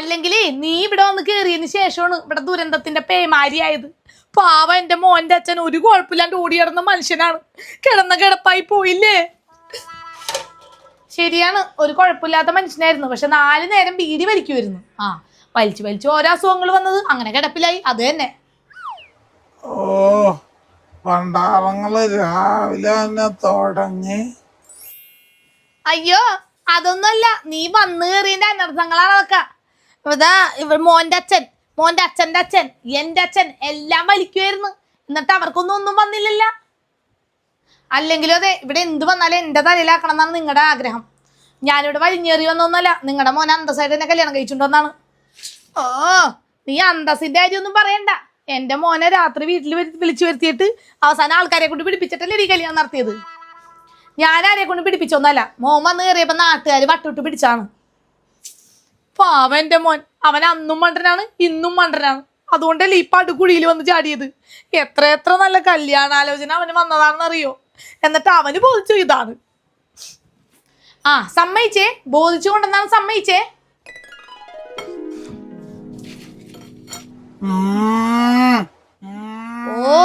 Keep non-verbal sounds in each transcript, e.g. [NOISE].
അല്ലെങ്കിൽ നീ ഇവിടെ വന്ന് കയറിയതിന് ശേഷമാണ് ഇവിടെ ദുരന്തത്തിന്റെ പേമാരിയായത്. പാവ എന്റെ മോന്റെ അച്ഛൻ ഒരു കുഴപ്പമില്ലാണ്ട് ഓടി കിടന്ന മനുഷ്യനാണ്. കിടന്ന കിടപ്പായി പോയില്ലേ? ശരിയാണ് ഒരു കുഴപ്പമില്ലാത്ത മനുഷ്യനായിരുന്നു. പക്ഷെ നാല് നേരം ബീഡി വലിക്കുമായിരുന്നു. ആ വലിച്ചു വലിച്ചു ഓരോ അസുഖങ്ങൾ വന്നത് അങ്ങനെ കിടപ്പിലായി. അത് തന്നെ. ഓ പണ്ടാറങ്ങൾ രാവിലെ തന്നെ തുടങ്ങി. അയ്യോ അതൊന്നുമല്ല. നീ വന്നു കയറിയതിന്റെ അനർത്ഥങ്ങളാണ് അതൊക്കെ. ഇതാ ഇവ മോന്റെ അച്ഛൻ. മോന്റെ അച്ഛന്റെ അച്ഛൻ. എന്റെ അച്ഛൻ. എല്ലാം വലിക്കുമായിരുന്നു എന്നിട്ട് അവർക്കൊന്നും ഒന്നും വന്നില്ലല്ല. അല്ലെങ്കിലും അതെ ഇവിടെ എന്ത് വന്നാലും എന്റെ തലയിലാക്കണം എന്നാണ് നിങ്ങളുടെ ആഗ്രഹം. ഞാനിവിടെ വലിഞ്ഞേറി വന്നൊന്നുമല്ല. നിങ്ങളുടെ മോൻ അന്തസ്സായിട്ട് എന്നെ കല്യാണം കഴിച്ചിട്ടുണ്ടെന്നാണ് ഓ നീ അന്തസ്സിന്റെ കാര്യമൊന്നും പറയണ്ട. എന്റെ മോനെ രാത്രി വീട്ടിൽ വിളിച്ചു വരുത്തിയിട്ട് അവസാനം ആൾക്കാരെ കൊണ്ട് പിടിപ്പിച്ചിട്ടല്ലേ ഈ കല്യാണം നടത്തിയത്? ഞാൻ ആരെ കൊണ്ട് പിടിപ്പിച്ചൊന്നല്ല മോൻ വന്ന് കയറിയപ്പോ നാട്ടുകാർ വട്ടിട്ട് പിടിച്ചാണ്. പാവ എന്റെ മോൻ അവൻ അന്നും മണ്ടനാണ് ഇന്നും മണ്ടനാണ്. അതുകൊണ്ടല്ലേ ഈ പടുകുഴിയിൽ വന്ന് ചാടിയത്? എത്ര എത്ര നല്ല കല്യാണാലോചന അവന് വന്നതാണെന്ന് അറിയോ എന്നിട്ട് അവന് ബോധിച്ചു ഇതാണ്. ആ സമ്മതിച്ചേ. ബോധിച്ചു കൊണ്ടെന്നാണ് സമ്മതിച്ചേ. ഓ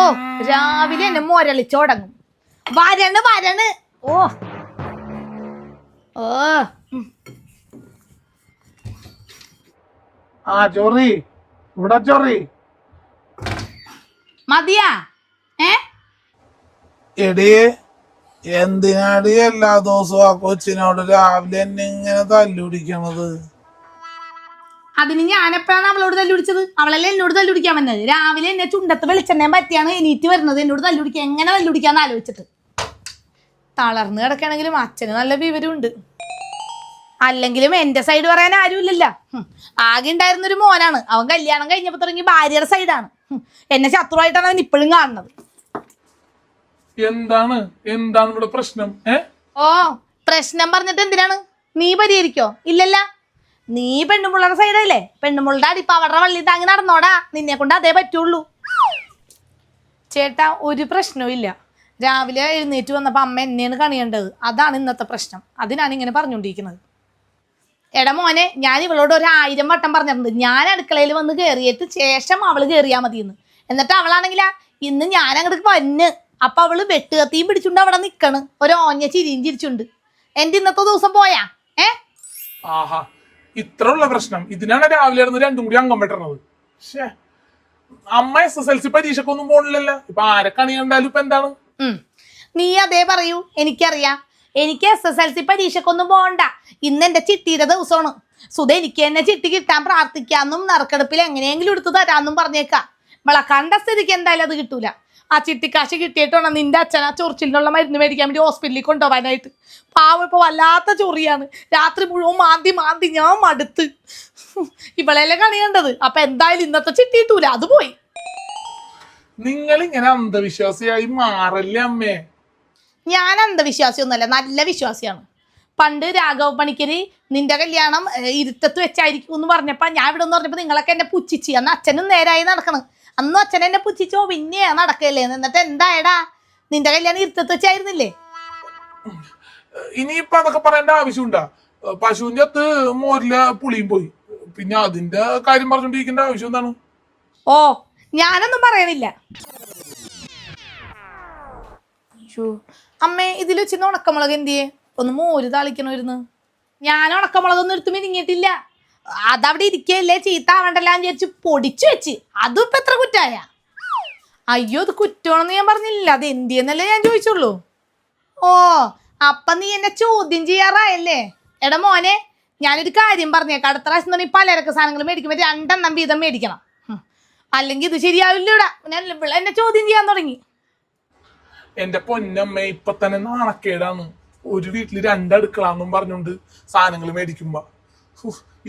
രാവിലെ എന്നെ മുരളിച്ചു തുടങ്ങും വരണ് വരണ്. ഓ. ഓ. ആ ജോറി. ഇവിടെ ജോറി. മതിയാ? ഏ? എന്തിനാടി എല്ലാ ദിവസവും ആ കൊച്ചിനോട് രാവിലെ എന്നെ ഇങ്ങനെ തല്ലുപിടിക്കണത്? അതിന് ഞാൻ എപ്പോഴാണ് അവളോട് തല്ലുപിടിച്ചത്? അവളല്ലേ എന്നോട് തല്ലുപിടിക്കാൻ വന്നത്? രാവിലെ എന്നെ ചുണ്ടത്ത് വെളിച്ചെണ്ണയും പറ്റിയാണ് എണീറ്റ് വരുന്നത്. എന്നോട് തല്ലുപിടിക്കുക എങ്ങനെ തല്ലുപിടിക്കാന്ന് ആലോചിച്ചിട്ട്. തളർന്ന് കിടക്കണെങ്കിലും അച്ഛന് നല്ല വിവരമുണ്ട്. അല്ലെങ്കിലും എന്റെ സൈഡ് പറയാൻ ആരുമില്ലല്ല. ആകെ ഉണ്ടായിരുന്ന ഒരു മോനാണ്. അവൻ കല്യാണം കഴിഞ്ഞപ്പോ തുടങ്ങി ഭാര്യയുടെ സൈഡാണ്. എന്നെ ശത്രുവായിട്ടാണ് അവൻ ഇപ്പോഴും കാണുന്നത്. എന്താണ്? എന്താണ് ഇവിടെ പ്രശ്നം? ഓ പ്രശ്നം പറഞ്ഞിട്ട് എന്തിനാണ്? നീ പരിഹരിക്കോ? ഇല്ലല്ല. നീ പെണ്ണുമുള്ളയുടെ സൈഡല്ലേ പെണ്ണുമുള്ളുടെ അടിപ്പ് അവരുടെ വള്ളി താങ്ങി നടന്നോടാ. നിന്നെ കൊണ്ട് അതേ പറ്റുള്ളൂ. ചേട്ടാ ഒരു പ്രശ്നവും ഇല്ല. രാവിലെ എഴുന്നേറ്റ് വന്നപ്പോൾ അമ്മ എന്നെയാണ് കണിയേണ്ടത്. അതാണ് ഇന്നത്തെ പ്രശ്നം. അതിനാണ് ഇങ്ങനെ പറഞ്ഞുകൊണ്ടിരിക്കുന്നത്. എടാ മോനെ ഞാൻ ഇവളോട് ഒരു ആയിരം വട്ടം പറഞ്ഞിട്ടുണ്ട്. ഞാൻ അടുക്കളയിൽ വന്ന് കയറിയിട്ട് ശേഷം അവൾ കയറിയാൽ മതിയെന്ന്. എന്നിട്ട് അവളാണെങ്കിൽ ഇന്ന് ഞാൻ അങ്ങോട്ട് വന്ന് അപ്പൊ അവൾ വെട്ടുകത്തിയും പിടിച്ചുകൊണ്ട് അവിടെ നിക്കണ്. ഒരു ഓഞ്ഞ ചിരിയും ചിരിച്ചുണ്ട്. എന്റെ ഇന്നത്തെ ദിവസം പോയാ? ഏ? ആഹാ ഇത്ര ഉള്ള പ്രശ്നം. ഇതിനാണ് രാവിലെ രണ്ടും കൂടി അംഗം വെട്ടണത്. അമ്മ എസ് എസ് എൽ സി പരീക്ഷക്കൊന്നും പോണില്ലല്ലോ. ഇപ്പൊ ആരെ കണി കണ്ടാലും ഇപ്പൊ എന്താണ്. നീ അതേ പറയൂ. എനിക്കറിയാം. എനിക്ക് എസ് എസ് എൽ സി പരീക്ഷക്കൊന്നും പോകണ്ട ഇന്ന് എന്റെ ചിട്ടിയുടെ ദിവസമാണ്. സുധ എനിക്ക് എന്നെ ചിട്ടി കിട്ടാൻ പ്രാർത്ഥിക്കാന്നും നറുക്കെടുപ്പിൽ എങ്ങനെയെങ്കിലും എടുത്തു തരാന്നും പറഞ്ഞേക്കാം. ഇവളെ കണ്ട സ്ഥിതിക്ക് എന്തായാലും അത് കിട്ടൂല. ആ ചിട്ടിക്കാശ് കിട്ടിയിട്ടുണ്ട് നിന്റെ അച്ഛൻ ആ ചൊറിച്ചിലിനുള്ള മരുന്ന് മേടിക്കാൻ വേണ്ടി ഹോസ്പിറ്റലിൽ കൊണ്ടുപോകാനായിട്ട്. പാവം ഇപ്പൊ വല്ലാത്ത ചൊറിയാണ്. രാത്രി മുഴുവൻ മാന്തി മാന്തി ഞാൻ മടുത്ത്. ഇവളെല്ലാം കണിയേണ്ടത്? അപ്പൊ എന്തായാലും ഇന്നത്തെ ചിട്ടി കിട്ടൂല. അത് പോയി. നിങ്ങൾ ഇങ്ങനെ അന്ധവിശ്വാസിയായി മാറല്ലേ അമ്മേ? ഞാൻ അന്ധവിശ്വാസിയൊന്നുമല്ല നല്ല വിശ്വാസിയാണ്. പണ്ട് രാഘവ പണിക്കര് നിന്റെ കല്യാണം ഇരുത്തത്ത് വെച്ചായിരിക്കും എന്ന് പറഞ്ഞപ്പോ ഞാൻ ഇവിടെ നിന്ന് പറഞ്ഞപ്പോ നിങ്ങളൊക്കെ എന്നെ പുച്ഛിച്ച്. അന്ന് അച്ഛനും നേരായി നടക്കണം. അന്നും അച്ഛൻ എന്നെ പുച്ഛിച്ചോ പിന്നെയാ നടക്കല്ലേ. എന്നിട്ട് എന്തായടാ? നിന്റെ കല്യാണം ഇരുത്തത്ത് വെച്ചായിരുന്നില്ലേ? ഇനിയിപ്പൊ അതൊക്കെ പറയേണ്ട ആവശ്യമുണ്ടാ. പശുവിന്റെ അത്ത് മോരില പുളിയും പോയി. പിന്നെ അതിന്റെ കാര്യം പറഞ്ഞോണ്ടിരിക്കേണ്ട ആവശ്യം എന്താണ്? ഓ ഞാനൊന്നും പറയണില്ല. അമ്മേ ഇതിൽ വെച്ചിരുന്ന ഉണക്കമുളക് എന്തിയെ? ഒന്ന് മോര് താളിക്കണമായിരുന്നു ഞാൻ ഉണക്കമുളകൊന്നും എടുത്തു മിനിങ്ങിയിട്ടില്ല. അതവിടെ ഇരിക്കല്ലേ ചീത്ത ആവണ്ടല്ലാന്ന് വിചാരിച്ച് പൊടിച്ചു വെച്ച്. അതും ഇപ്പൊ എത്ര കുറ്റായ? അയ്യോ അത് കുറ്റമാണെന്ന് ഞാൻ പറഞ്ഞില്ല. അത് എന്തിയെന്നല്ലേ ഞാൻ ചോദിച്ചുള്ളൂ. ഓ അപ്പൊ നീ എന്നെ ചോദ്യം ചെയ്യാറായല്ലേ? എടാ മോനെ ഞാനൊരു കാര്യം പറഞ്ഞേക്കാം. അടുത്ത പ്രാവശ്യം തന്നെ സാധനങ്ങൾ മേടിക്കുമ്പോൾ രണ്ടെണ്ണം വീതം മേടിക്കണം. അല്ലെങ്കിൽ ഇത് ശരിയാവില്ല ഇവിടെ ഞാൻ എന്നെ ചോദ്യം ചെയ്യാൻ തുടങ്ങി. എന്റെ പൊന്നമ്മ ഇപ്പൊ തന്നെ നാണക്കേടാണ് ഒരു വീട്ടിൽ രണ്ടടുക്കളാന്നും പറഞ്ഞുകൊണ്ട് സാധനങ്ങൾ മേടിക്കുമ്പോ.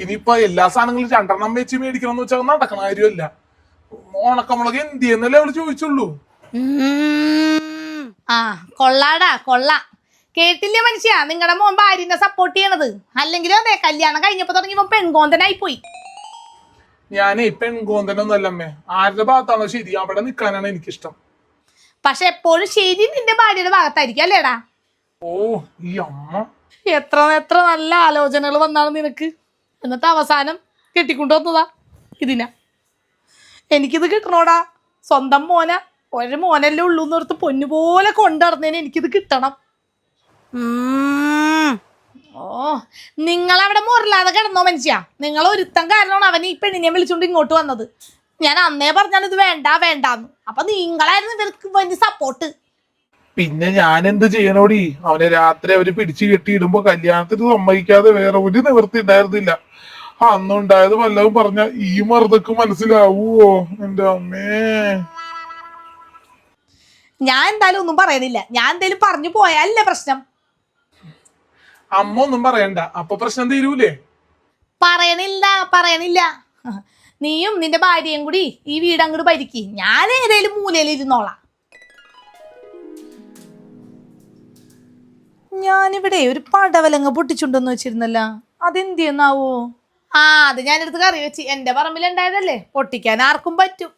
ഇനിയിപ്പൊ എല്ലാ സാധനങ്ങളും രണ്ടെണ്ണം വെച്ച് മേടിക്കണം എന്ന് വെച്ചാൽ നടക്കണ കാര്യമല്ല. ഓണക്കമുളക് ചെയ്യുന്നല്ലേ അവൾ ചോദിച്ചുള്ളൂ. ആ കൊള്ളാടാ കൊള്ള. കേട്ടില്ലേ മനുഷ്യാ നിങ്ങളുടെ മോൻ ഭാര്യനെ സപ്പോർട്ട് ചെയ്യണത്? അല്ലെങ്കിലും അതെ കല്യാണം കഴിഞ്ഞപ്പോ തുടങ്ങിയപ്പോ പെൺകോന്തനായി പോയി ഞാനേ പെൺകോന്തനൊന്നല്ലമ്മേ ആരുടെ ഭാഗത്താണോ ശരി? അവിടെ നിൽക്കാനാണ് എനിക്കിഷ്ടം. പക്ഷെ എപ്പോഴും ശരി നിന്റെ ഭാര്യയുടെ ഭാഗത്തായിരിക്കും അല്ലേടാ? ഓ ഈ അമ്മ. എത്ര എത്ര നല്ല ആലോചനകൾ വന്നാണ് നിനക്ക്. എന്നിട്ട് അവസാനം കെട്ടിക്കൊണ്ടുവന്നതാ ഇതിനാ. എനിക്കിത് കിട്ടണോടാ. സ്വന്തം മോന ഒരു മോനല്ലേ ഉള്ളൂ എന്നോർത്ത് പൊന്നുപോലെ കൊണ്ടുനടന്നതിന് എനിക്കിത് കിട്ടണം. ഉം. ഓ നിങ്ങളവിടെ മുരലാതെ കിടന്നോ മനുഷ്യ? നിങ്ങൾ ഒരുത്തം കാരണമാണ് അവൻ ഈ പെണ്ണിനെ വിളിച്ചുകൊണ്ട് ഇങ്ങോട്ട് വന്നത്. ഞാൻ അന്നേ പറഞ്ഞാണ് ഇത് വേണ്ട വേണ്ടാന്ന്. അപ്പൊ നിങ്ങളായിരുന്നു ഇവർക്ക് വലിയ സപ്പോർട്ട് പിന്നെ ഞാൻ എന്ത് ചെയ്യണോടി? അവനെ രാത്രി അവർ പിടിച്ചു കെട്ടിയിടുമ്പോ കല്യാണത്തിന് സമ്മതിക്കാതെ വേറെ ഒരു നിവൃത്തി ഉണ്ടായിരുന്നില്ല. അന്നുണ്ടായത് വല്ലതും പറഞ്ഞ ഈ മറുതക്ക് മനസ്സിലാവൂവോ? എന്റെ അമ്മേ. ഞാൻ എന്തായാലും ഒന്നും പറയുന്നില്ല ഞാൻ എന്തായാലും പറഞ്ഞു പോയാലല്ലേ പ്രശ്നം. അമ്മ ഒന്നും പറയണ്ട. അപ്പൊ പ്രശ്നം തീരൂലേ? പറയണില്ല പറയണില്ല. [LAUGHS] നീയും നിന്റെ ഭാര്യയും കൂടി ഈ വീട് അങ്ങോട്ട് ഭരിക്കി. ഞാൻ ഏതേലും മൂലയിൽ ഇരുന്നോളാം. ഞാനിവിടെ ഒരു പടവലങ്ങ പൊട്ടിച്ചുണ്ടെന്ന് വെച്ചിരുന്നല്ല. അതെന്തിയെന്നാവോ? ആ അത് ഞാനെടുത്ത് കറി വെച്ച്. എന്റെ പറമ്പിലുണ്ടായതല്ലേ? പൊട്ടിക്കാൻ ആർക്കും പറ്റും.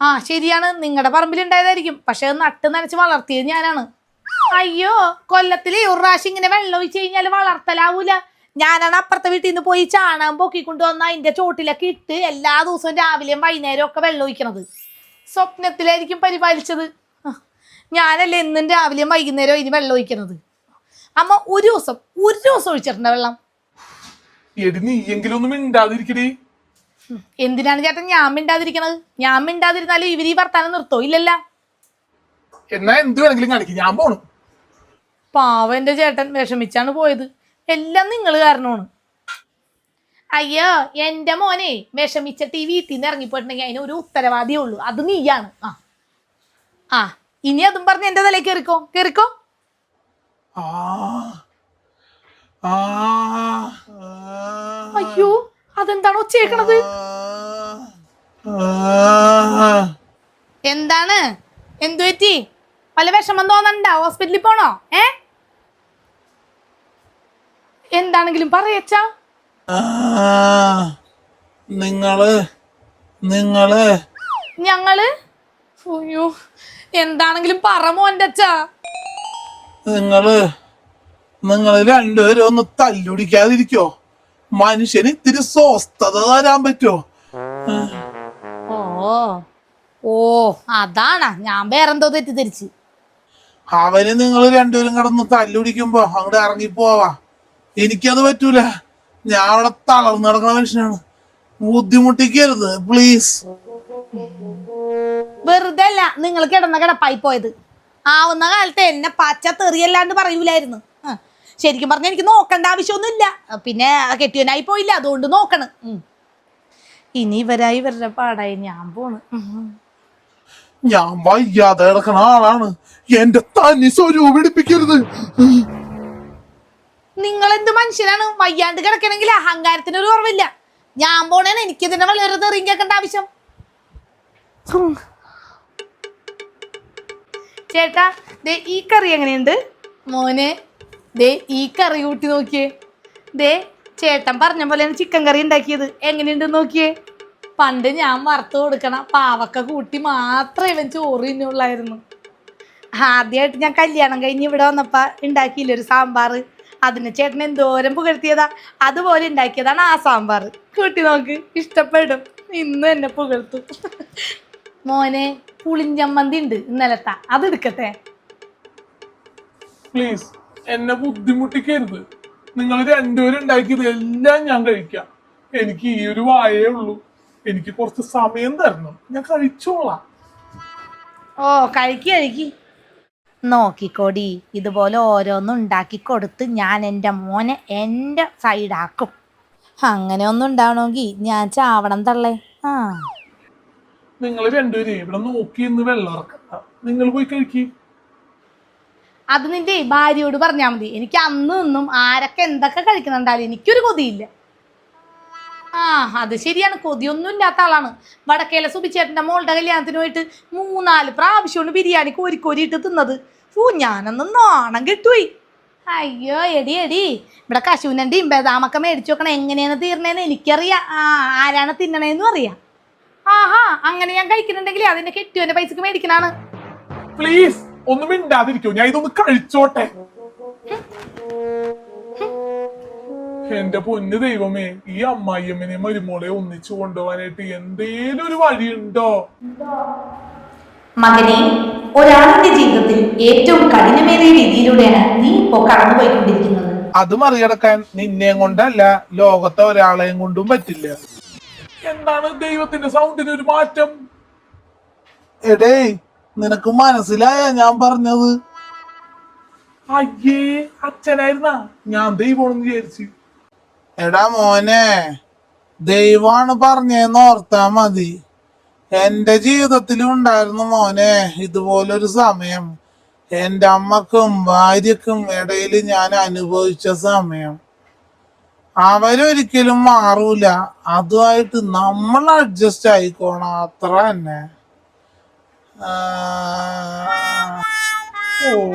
ആ ശരിയാണ്. നിങ്ങളുടെ പറമ്പിലുണ്ടായതായിരിക്കും. പക്ഷെ അത് നട്ട് നനച്ച് വളർത്തിയത് ഞാനാണ്. അയ്യോ കൊല്ലത്തിൽ ഒരു പ്രാവശ്യം ഇങ്ങനെ വെള്ളം ഒഴിച്ച് കഴിഞ്ഞാൽ വളർത്തലാവൂല. ഞാനാണ് അപ്പുറത്തെ വീട്ടിൽ നിന്ന് പോയി ചാണകം പൊക്കിക്കൊണ്ട് വന്ന് അതിന്റെ ചോട്ടിലൊക്കെ ഇട്ട് എല്ലാ ദിവസവും രാവിലെയും വൈകുന്നേരം ഒക്കെ വെള്ളം ഒഴിക്കണത്. സ്വപ്നത്തിലായിരിക്കും പരിപാലിച്ചത്. ഞാനല്ലേ എന്നും രാവിലെയും വൈകുന്നേരം ഇനി വെള്ളം ഒഴിക്കണത്. അമ്മ ഒരു ദിവസം ഒരു ദിവസം ഒഴിച്ചിട്ടുണ്ട് വെള്ളം? എടി നീയെങ്കിലും ഒന്നും മിണ്ടാതിരിക്കടി. ഉം. എന്തിനാണ് ചേട്ടൻ ഞാൻ മിണ്ടാതിരിക്കണത്? ഞാൻ മിണ്ടാതിരുന്നാലും ഇവർ ഈ വർത്താനം നിർത്തോ ഇല്ലല്ല. എന്നാ എന്ത് വേണമെങ്കിലും കാണിക്കും ഞാൻ പോണു. പാവ എന്റെ ചേട്ടൻ വിഷമിച്ചാണ് പോയത്. എല്ലാം നിങ്ങൾ കാരണമാണ്. അയ്യോ എന്റെ മോനെ വിഷമിച്ചിട്ട് ഈ വീട്ടിൽ നിന്ന് ഇറങ്ങിപ്പോയിട്ടുണ്ടെങ്കിൽ അതിന് ഒരു ഉത്തരവാദിയേ ഉള്ളൂ. അത് നീയാണ്. ആ. ആ ഇനി അതും പറഞ്ഞ് എന്റെ തലയിൽ കയറിക്കോ? കയറിക്കോ? ആ. ആ. അയ്യോ അതെന്താണ് ഒച്ചേക്കണത് ആ. എന്താണ്? എന്തു പറ്റി? വല്ല വിഷമം തോന്നണ്ട? ഹോസ്പിറ്റലിൽ പോണോ? ഏ? എന്താണെങ്കിലും പറയച്ചാ നിങ്ങൾ നിങ്ങൾ. ഞങ്ങൾ? അയ്യോ എന്താണെങ്കിലും പറ എന്റെ അച്ഛാ. നിങ്ങൾ നിങ്ങൾ രണ്ടുപേരും ഒന്ന് തല്ലുടിക്കാതിരിക്കോ മനുഷ്യന് ഇത്തിരി സ്വസ്ഥത തരാൻ പറ്റോ ഓ ഓ അതാണാ. ഞാൻ വേറെന്തോ തെറ്റിദ്ധരിച്ച്. അവന് നിങ്ങൾ രണ്ടുപേരും കടന്ന് തല്ലുടിക്കുമ്പോ അങ്ങോട്ട് ഇറങ്ങിപ്പോവാ. എനിക്കത് പറ്റൂല. ഞാൻ അവിടെ തളർന്നു നടക്കുന്ന മനുഷ്യനാണ്. ബുദ്ധിമുട്ടിക്കരുത് പ്ലീസ് വെറുതെ അല്ല നിങ്ങൾ കിടന്ന കിടപ്പായി പോയത്. ആവുന്ന കാലത്ത് എന്നെ പച്ച തെറിയല്ലാണ്ട് പറയൂലായിരുന്നു. ശരിക്കും പറഞ്ഞാൽ എനിക്ക് നോക്കേണ്ട ആവശ്യമൊന്നുമില്ല. പിന്നെ കെട്ടിയനായി പോയില്ല അതുകൊണ്ട് നോക്കണം. ഇനി ഇവരായി ഇവരുടെ പാടായി ഞാൻ പോണ്. ഞാൻ വയ്യാതെ കിടക്കണ ആളാണ്. എന്റെ തനി സ്വരൂപം പിടിപ്പിക്കരുത് മനുഷ്യനാണ് വയ്യാണ്ട് കിടക്കണമെങ്കിൽ അഹങ്കാരത്തിന് ഒരു കുറവില്ല. ഞാൻ പോണേന് എനിക്ക് ഇതിനെ വളരെ തെറിയും കേൾക്കേണ്ട ആവശ്യം? ചേട്ടാ ദേ ഈ കറി എങ്ങനെയുണ്ട്? മോനെ ദേ ഈ കറി കൂട്ടി നോക്കിയേ. ദേ ചേട്ടൻ പറഞ്ഞ പോലെയാണ് ചിക്കൻ കറി ഉണ്ടാക്കിയത്. എങ്ങനെയുണ്ട് നോക്കിയേ. പണ്ട് ഞാൻ വറുത്ത് കൊടുക്കണ പാവക്ക കൂട്ടി മാത്രമേ ഇവൻ ചോറ് ഇന്നുള്ളായിരുന്നു ആദ്യമായിട്ട് ഞാൻ കല്യാണം കഴിഞ്ഞ് ഇവിടെ വന്നപ്പോ ഉണ്ടാക്കിയില്ല ഒരു സാമ്പാർ അതിന് ചേട്ടൻ എന്തോരം പുകഴ്ത്തിയതാ? അതുപോലെ ഉണ്ടാക്കിയതാണ് ആ സാമ്പാർ. കൂട്ടി നോക്ക് ഇഷ്ടപ്പെടും. ഇന്ന് എന്നെ പുകഴ്ത്തു. മോനെ പുളിഞ്ചമ്മന്തി ഉണ്ട് ഇന്നലത്ത. അത് എടുക്കട്ടെ. പ്ലീസ് എന്നെ ബുദ്ധിമുട്ടിക്കരുത്. നിങ്ങൾ രണ്ടുപേരും ഉണ്ടാക്കിയത് എല്ലാം ഞാൻ കഴിക്കാം. എനിക്ക് ഈ ഒരു വായേ ഉള്ളൂ. എനിക്ക് കുറച്ച് സമയം തരണം. ഞാൻ കഴിച്ചോളാം. ഓ കഴിക്കി കഴിക്ക്. നോക്കിക്കോടി. ഇതുപോലെ ഓരോന്നും ഉണ്ടാക്കി കൊടുത്ത് ഞാൻ എന്റെ മോനെ എന്റെ സൈഡാക്കും അങ്ങനെ ഒന്നും ഉണ്ടാവണമെങ്കിൽ ഞാൻ ചാവണം തള്ളേ. ആ. നിങ്ങൾ രണ്ടുപേരും ഇവിടെ നോക്കി ഇന്ന് വെള്ളം ഇറക്കണ്ട. നിങ്ങൾ പോയി കഴിക്കി. അത് നിന്റെ ഭാര്യയോട് പറഞ്ഞാൽ മതി. എനിക്ക് അന്നും നിന്നും ആരൊക്കെ എന്തൊക്കെ കഴിക്കുന്നുണ്ടാലും എനിക്കൊരു കൊതിയില്ല. ആ അത് ശരിയാണ്. കൊതിയൊന്നും ഇല്ലാത്ത ആളാണ്. വടക്കേലെ സുബിച്ചേട്ടന്റെ മോളുടെ കല്യാണത്തിന് പോയിട്ട് മൂന്നാൽ പ്രാവശ്യമാണ് ബിരിയാണി കോരിക്കോരിയിട്ട് തിന്നത്. ഓ ഞാനൊന്ന് നാണം കെട്ടുപോയി. അയ്യോ എടി എടി. ഇവിടെ കശുവിനന്റെയും ബദാമൊക്കെ മേടിച്ചു വെക്കണം. എങ്ങനെയാണ് തീർന്നതെന്ന് എനിക്കറിയാം. ആ ആരാണ് തിന്നണേന്നും അറിയാം. ആഹാ അങ്ങനെ ഞാൻ കഴിക്കുന്നുണ്ടെങ്കിൽ അതിന്റെ കെട്ടിയോന്റെ പൈസക്ക് മേടിക്കണാണ് പ്ലീസ് ഒന്നും മിണ്ടാതിരിക്കോ. ഞാൻ ഇതൊന്ന് കഴിച്ചോട്ടെ. എന്റെ പൊന്ന് ദൈവമേ ഈ അമ്മായിയമ്മനെ മരുമോളെ ഒന്നിച്ചു കൊണ്ടുപോകാനായിട്ട് എന്തേലും ഒരു വഴിയുണ്ടോ? മകനെ ഒരാളിന്റെ ജീവിതത്തിൽ ഏറ്റവും കഠിനമേറിയ രീതിയിലൂടെയാണ് നീ ഇപ്പോ കടന്നുപോയിക്കൊണ്ടിരിക്കുന്നത്. അത് മറികടക്കാൻ നിന്നെ കൊണ്ടല്ല ലോകത്തെ ഒരാളെയും കൊണ്ടും പറ്റില്ല. എന്താണ് ദൈവത്തിന്റെ സൗണ്ടിന് ഒരു മാറ്റം? എടേ നിനക്ക് മനസ്സിലായ ഞാൻ പറഞ്ഞത്? അയ്യേ അച്ഛനായിരുന്ന? ഞാൻ ദൈവമാണെന്ന് വിചാരിച്ചു. എടാ മോനെ ദൈവമാണ് പറഞ്ഞേന്ന് ഓർത്താ മതി. എന്റെ ജീവിതത്തിലും ഉണ്ടായിരുന്നു മോനെ ഇതുപോലൊരു സമയം. എന്റെ അമ്മക്കും ഭാര്യക്കും ഇടയിൽ ഞാൻ അനുഭവിച്ച സമയം. അവരൊരിക്കലും മാറൂല. അതുമായിട്ട് നമ്മൾ അഡ്ജസ്റ്റ് ആയിക്കോണം. അത്ര തന്നെ. ഓ.